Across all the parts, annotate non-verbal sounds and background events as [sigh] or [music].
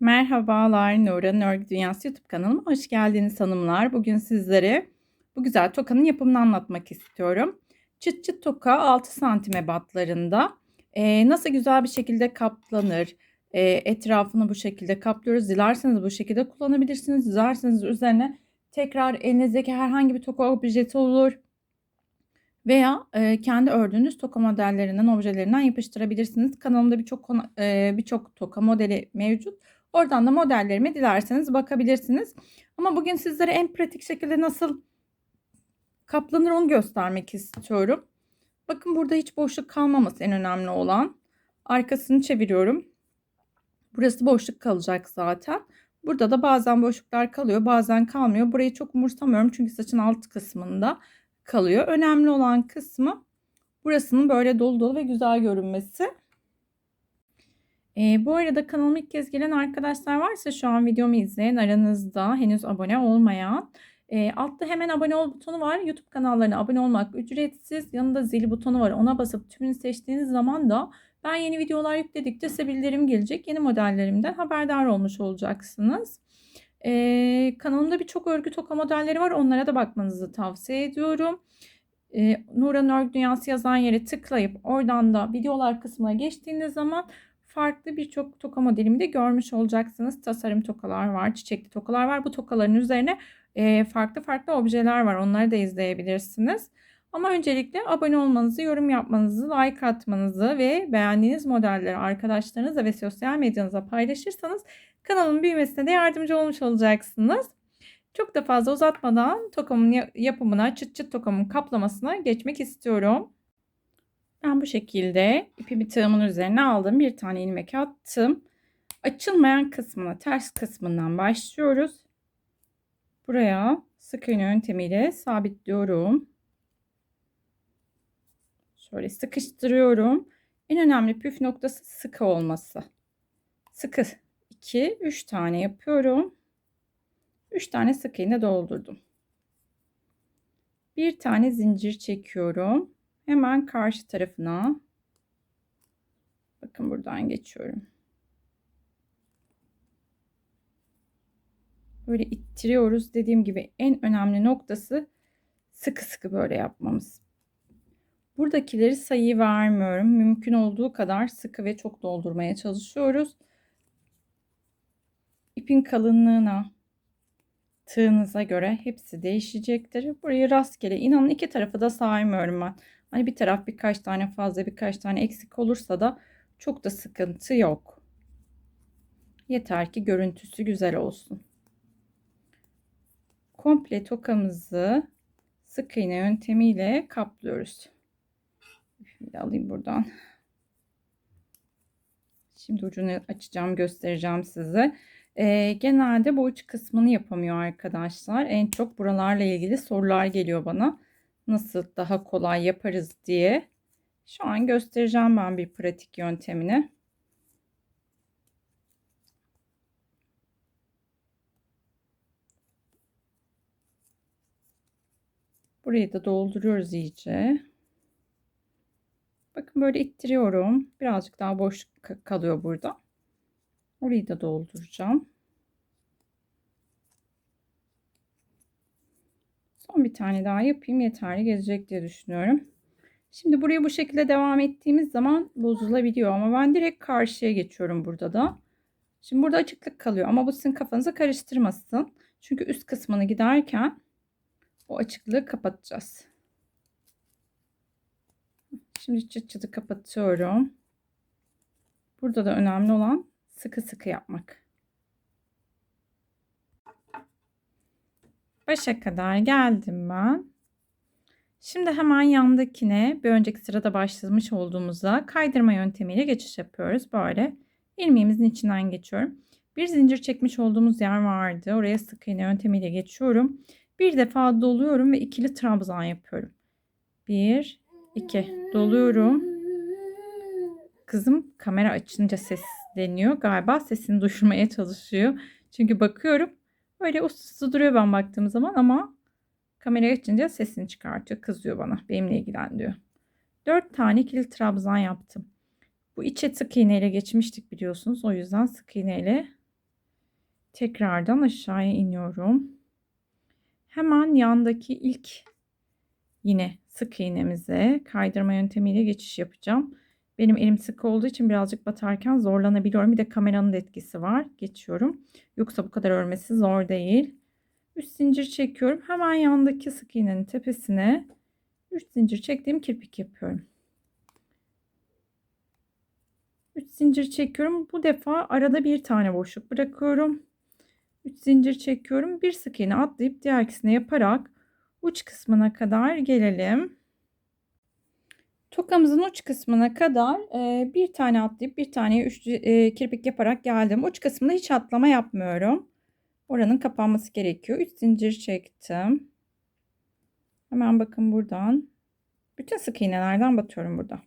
Merhabalar, Nura'nın Örgü Dünyası YouTube kanalıma hoş geldiniz hanımlar. Bugün sizlere bu güzel tokanın yapımını anlatmak istiyorum. Çıt çıt toka 6 santim ebatlarında. Ee, nasıl güzel bir şekilde kaplanır. Ee, etrafını bu şekilde kaplıyoruz. Dilerseniz bu şekilde kullanabilirsiniz. Dilerseniz üzerine tekrar elinizdeki herhangi bir toka objesi olur. Veya e, kendi ördüğünüz toka modellerinden, objelerinden yapıştırabilirsiniz. Kanalımda birçok e, birçok toka modeli mevcut. Oradan da modellerime dilerseniz bakabilirsiniz. Ama bugün sizlere en pratik şekilde nasıl kaplanır onu göstermek istiyorum. Bakın burada hiç boşluk kalmaması en önemli olan. Arkasını çeviriyorum. Burası boşluk kalacak zaten. Burada da bazen boşluklar kalıyor bazen kalmıyor. Burayı çok umursamıyorum çünkü saçın alt kısmında kalıyor. Önemli olan kısmı burasının böyle dolu dolu ve güzel görünmesi. E, bu arada kanalıma ilk kez gelen arkadaşlar varsa şu an videomu izleyen aranızda henüz abone olmayan e, altta hemen abone ol butonu var. YouTube kanallarına abone olmak ücretsiz. Yanında zil butonu var. Ona basıp tümünü seçtiğiniz zaman da ben yeni videolar yükledikçe size bildirim gelecek. Yeni modellerimden haberdar olmuş olacaksınız. Ee, kanalımda birçok örgü toka modelleri var. Onlara da bakmanızı tavsiye ediyorum. Ee, Nuran Örgü Dünyası yazan yere tıklayıp oradan da videolar kısmına geçtiğiniz zaman farklı birçok toka modelimi de görmüş olacaksınız. Tasarım tokalar var, çiçekli tokalar var. Bu tokaların üzerine e, farklı farklı objeler var. Onları da izleyebilirsiniz. Ama öncelikle abone olmanızı, yorum yapmanızı, like atmanızı ve beğendiğiniz modelleri arkadaşlarınızla ve sosyal medyanıza paylaşırsanız kanalın büyümesine de yardımcı olmuş olacaksınız. Çok da fazla uzatmadan tokamın yapımına, çıt çıt tokamın kaplamasına geçmek istiyorum. Ben bu şekilde ipimi tığımın üzerine aldım. Bir tane ilmek attım. Açılmayan kısmına, ters kısmından başlıyoruz. Buraya sık iğne yöntemiyle sabitliyorum. Şöyle sıkıştırıyorum. En önemli püf noktası sıkı olması. Sıkı 2, 3 tane yapıyorum. 3 tane sık iğne doldurdum. Bir tane zincir çekiyorum. Hemen karşı tarafına bakın buradan geçiyorum. Böyle ittiriyoruz. Dediğim gibi en önemli noktası sıkı sıkı böyle yapmamız. Buradakileri sayı vermiyorum. Mümkün olduğu kadar sıkı ve çok doldurmaya çalışıyoruz. İpin kalınlığına, tığınıza göre hepsi değişecektir. Burayı rastgele inanın iki tarafı da saymıyorum ben. Hani bir taraf birkaç tane fazla birkaç tane eksik olursa da çok da sıkıntı yok. Yeter ki görüntüsü güzel olsun. Komple tokamızı sık iğne yöntemiyle kaplıyoruz. Şimdi alayım buradan. Şimdi ucunu açacağım göstereceğim size. Ee, genelde bu uç kısmını yapamıyor arkadaşlar. En çok buralarla ilgili sorular geliyor bana nasıl daha kolay yaparız diye. Şu an göstereceğim ben bir pratik yöntemini. Burayı da dolduruyoruz iyice. Bakın böyle ittiriyorum. Birazcık daha boş kalıyor burada. Orayı da dolduracağım. Son bir tane daha yapayım yeterli gelecek diye düşünüyorum. Şimdi buraya bu şekilde devam ettiğimiz zaman bozulabiliyor ama ben direkt karşıya geçiyorum burada da. Şimdi burada açıklık kalıyor ama bu sizin kafanızı karıştırmasın. Çünkü üst kısmını giderken o açıklığı kapatacağız. Şimdi çıt çıtı kapatıyorum. Burada da önemli olan sıkı sıkı yapmak. Başa kadar geldim ben. Şimdi hemen yandakine bir önceki sırada başlamış olduğumuzda kaydırma yöntemiyle geçiş yapıyoruz. Böyle ilmeğimizin içinden geçiyorum. Bir zincir çekmiş olduğumuz yer vardı. Oraya sık iğne yöntemiyle geçiyorum. Bir defa doluyorum ve ikili trabzan yapıyorum. Bir, iki doluyorum. Kızım kamera açınca sesleniyor. Galiba sesini duyurmaya çalışıyor. Çünkü bakıyorum Böyle uslu duruyor ben baktığım zaman ama kameraya açınca sesini çıkartıyor. Kızıyor bana. Benimle ilgilen diyor. 4 tane ikili trabzan yaptım. Bu içe sık iğneyle geçmiştik biliyorsunuz. O yüzden sık iğneyle Tekrardan aşağıya iniyorum. Hemen yandaki ilk yine sık iğnemize kaydırma yöntemiyle geçiş yapacağım. Benim elim sık olduğu için birazcık batarken zorlanabiliyorum. Bir de kameranın da etkisi var. Geçiyorum. Yoksa bu kadar örmesi zor değil. 3 zincir çekiyorum. Hemen yandaki sık iğnenin tepesine 3 zincir çektiğim kirpik yapıyorum. 3 zincir çekiyorum. Bu defa arada bir tane boşluk bırakıyorum. 3 zincir çekiyorum. Bir sık iğne atlayıp diğer ikisini yaparak uç kısmına kadar gelelim. Tokamızın uç kısmına kadar e, bir tane atlayıp bir tane üç e, kirpik yaparak geldim. Uç kısmında hiç atlama yapmıyorum. Oranın kapanması gerekiyor. 3 zincir çektim. Hemen bakın buradan. Bütün sık iğnelerden batıyorum burada.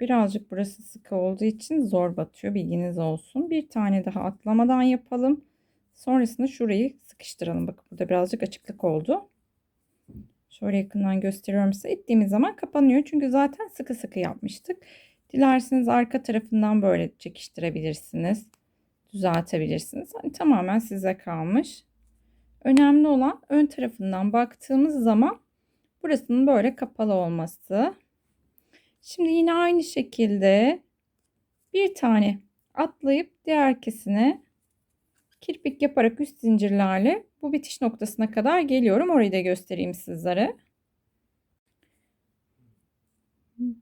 Birazcık burası sıkı olduğu için zor batıyor. Bilginiz olsun. Bir tane daha atlamadan yapalım. Sonrasında şurayı sıkıştıralım. Bakın burada birazcık açıklık oldu. Şöyle yakından gösteriyorum size. İttiğimiz zaman kapanıyor. Çünkü zaten sıkı sıkı yapmıştık. Dilerseniz arka tarafından böyle çekiştirebilirsiniz. Düzeltebilirsiniz. Hani tamamen size kalmış. Önemli olan ön tarafından baktığımız zaman burasının böyle kapalı olması. Şimdi yine aynı şekilde bir tane atlayıp diğer kesine kirpik yaparak üst zincirlerle bu bitiş noktasına kadar geliyorum. Orayı da göstereyim sizlere.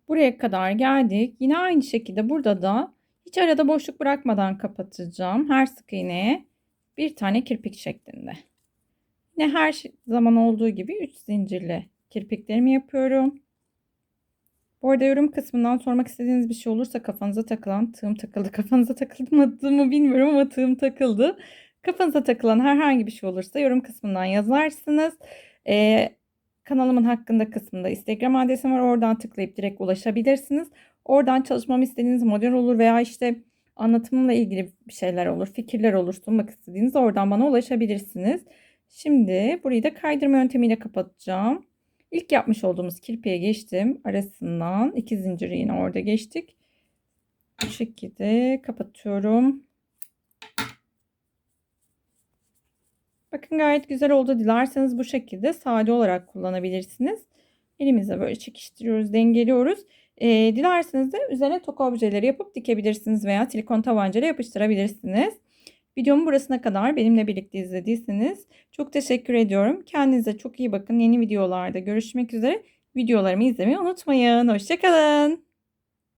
Buraya kadar geldik. Yine aynı şekilde burada da hiç arada boşluk bırakmadan kapatacağım. Her sık iğneye bir tane kirpik şeklinde. Yine her zaman olduğu gibi 3 zincirle kirpiklerimi yapıyorum. Bu arada yorum kısmından sormak istediğiniz bir şey olursa kafanıza takılan tığım takıldı. [laughs] Kafanıza takılmadı mı bilmiyorum ama tığım takıldı. Kafanıza takılan herhangi bir şey olursa yorum kısmından yazarsınız. Ee, kanalımın hakkında kısmında Instagram adresim var. Oradan tıklayıp direkt ulaşabilirsiniz. Oradan çalışmamı istediğiniz model olur veya işte anlatımımla ilgili bir şeyler olur, fikirler olur, sunmak istediğiniz oradan bana ulaşabilirsiniz. Şimdi burayı da kaydırma yöntemiyle kapatacağım. İlk yapmış olduğumuz kirpiğe geçtim. Arasından iki zinciri yine orada geçtik. Bu şekilde kapatıyorum. Bakın gayet güzel oldu. Dilerseniz bu şekilde sade olarak kullanabilirsiniz. Elimizle böyle çekiştiriyoruz, dengeliyoruz. E, dilerseniz de üzerine toka objeleri yapıp dikebilirsiniz veya silikon tabancayla yapıştırabilirsiniz. Videomu burasına kadar benimle birlikte izlediyseniz çok teşekkür ediyorum. Kendinize çok iyi bakın. Yeni videolarda görüşmek üzere. Videolarımı izlemeyi unutmayın. Hoşçakalın.